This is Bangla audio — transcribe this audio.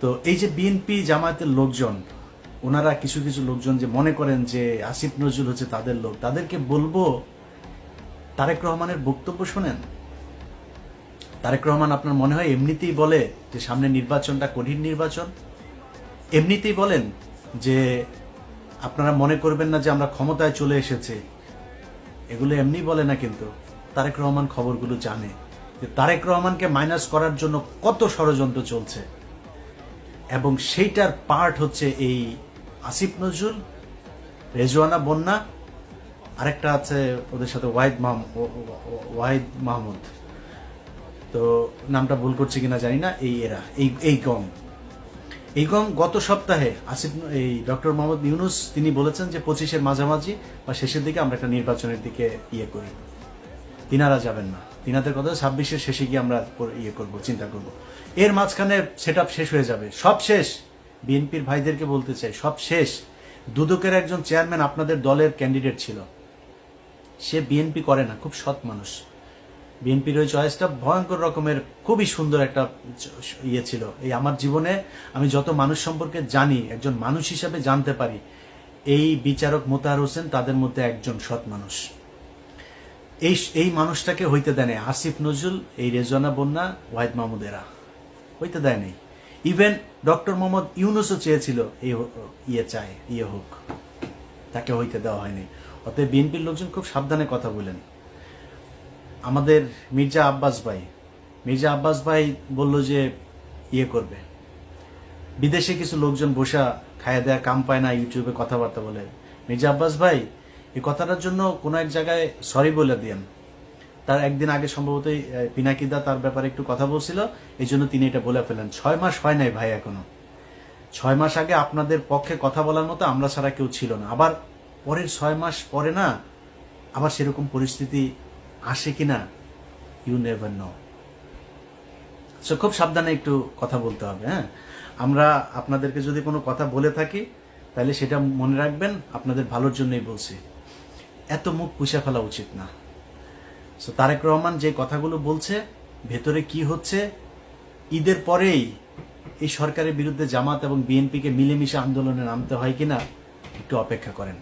তো এই যে বিএনপি জামায়াতের লোকজন, ওনারা কিছু কিছু লোকজন যে মনে করেন যে আসিফ নজরুল হচ্ছে তাদের লোক, তাদেরকে বলব, তারেক রহমানের বক্তব্য শোনেন। তারেক রহমান আপনার মনে হয় এমনিতেই বলে যে সামনে নির্বাচনটা কঠিন নির্বাচন? এমনিতেই বলেন যে আপনারা মনে করবেন না যে আমরা ক্ষমতায় চলে এসেছি। এগুলো এমনি বলে না কিন্তু, তারেক রহমান খবরগুলো জানে। যে তারেক রহমানকে মাইনাস করার জন্য কত ষড়যন্ত্র চলছে। এবং সেইটার পার্ট হচ্ছে এই আসিফ নজরুল, রেজওয়ানা বন্যা, আরেকটা আছে ওদের সাথে ওয়াহিদ ওয়াহিদ মাহমুদ। তো নামটা ভুল করছি কিনা জানি না, এই এরা, এই এই গম এই গম গত সপ্তাহে আসিফ এই ডক্টর মোহাম্মদ ইউনুস, তিনি বলেছেন যে পঁচিশের মাঝামাঝি বা শেষের দিকে আমরা একটা নির্বাচনের দিকে ইয়ে করি। তিনারা যাবেন না। তিনাদের কথা ছাব্বিশের শেষে গিয়ে আমরা ইয়ে করব, চিন্তা করব। এর মাঝখানে সেট শেষ হয়ে যাবে। সব শেষ। বিএনপির ভাইদেরকে বলতে চাই, সব শেষ। দুদকের একজন চেয়ারম্যান আপনাদের দলের ক্যান্ডিডেট ছিল। সে বিএনপি করে না, খুব সৎ মানুষ। বিএনপির ওই চয়েসটা ভয়ঙ্কর রকমের, খুবই সুন্দর একটা ইয়ে ছিল। এই আমার জীবনে আমি যত মানুষ সম্পর্কে জানি, একজন মানুষ হিসাবে জানতে পারি, এই বিচারক মোতাহার হোসেন তাদের মধ্যে একজন সৎ মানুষ। এই এই মানুষটাকে হইতে দেয় নাই। আসিফ নজরুল, এই রেজওয়ানা বন্যা, ওয়াহিদ মাহমুদ এরা হইতে দেয় নাই। ইভেন ডক্টর মোহাম্মদ ইউনুসও চেয়েছিল এই ইয়ে চায় ইয়ে হোক। তাকে হইতে দেওয়া হয়নি। অতএব বিএনপির লোকজন খুব সাবধানে কথা বলেন। আমাদের মির্জা আব্বাস ভাই, মির্জা আব্বাস ভাই বলল যে ইয়ে করবে। বিদেশে কিছু লোকজন বসা খায়া দেয়া কাম পায় না, ইউটিউবে কথাবার্তা বলে। মির্জা আব্বাস ভাই এই কথাটার জন্য কোনো এক জায়গায় সরি বলে দিয়েন। তার একদিন আগে সম্ভবতই আহ, পিনাকিদা তার ব্যাপারে একটু কথা বলছিল এই জন্য তিনি এটা বলে ফেলেন। ছয় মাস হয় নাই ভাই এখনও। ছয় মাস আগে আপনাদের পক্ষে কথা বলার মতো আমরা ছাড়া কেউ ছিল না। আবার পরের ছয় মাস পরে না আবার সেরকম পরিস্থিতি আসে কিনা ইউ নেভার নো সো খুব সাবধানে একটু কথা বলতে হবে হ্যাঁ? আমরা আপনাদেরকে যদি কোনো কথা বলে থাকি তাহলে সেটা মনে রাখবেন আপনাদের ভালোর জন্যই বলছি। এত মুখ পুষে ফেলা উচিত না। সো তারেক রহমান যে কথাগুলো বলছে, ভেতরে কি হচ্ছে, ঈদের পরেই এই সরকারের বিরুদ্ধে জামাত এবং বিএনপিকে মিলেমিশে আন্দোলনে নামতে হয় কিনা, একটু অপেক্ষা করেন।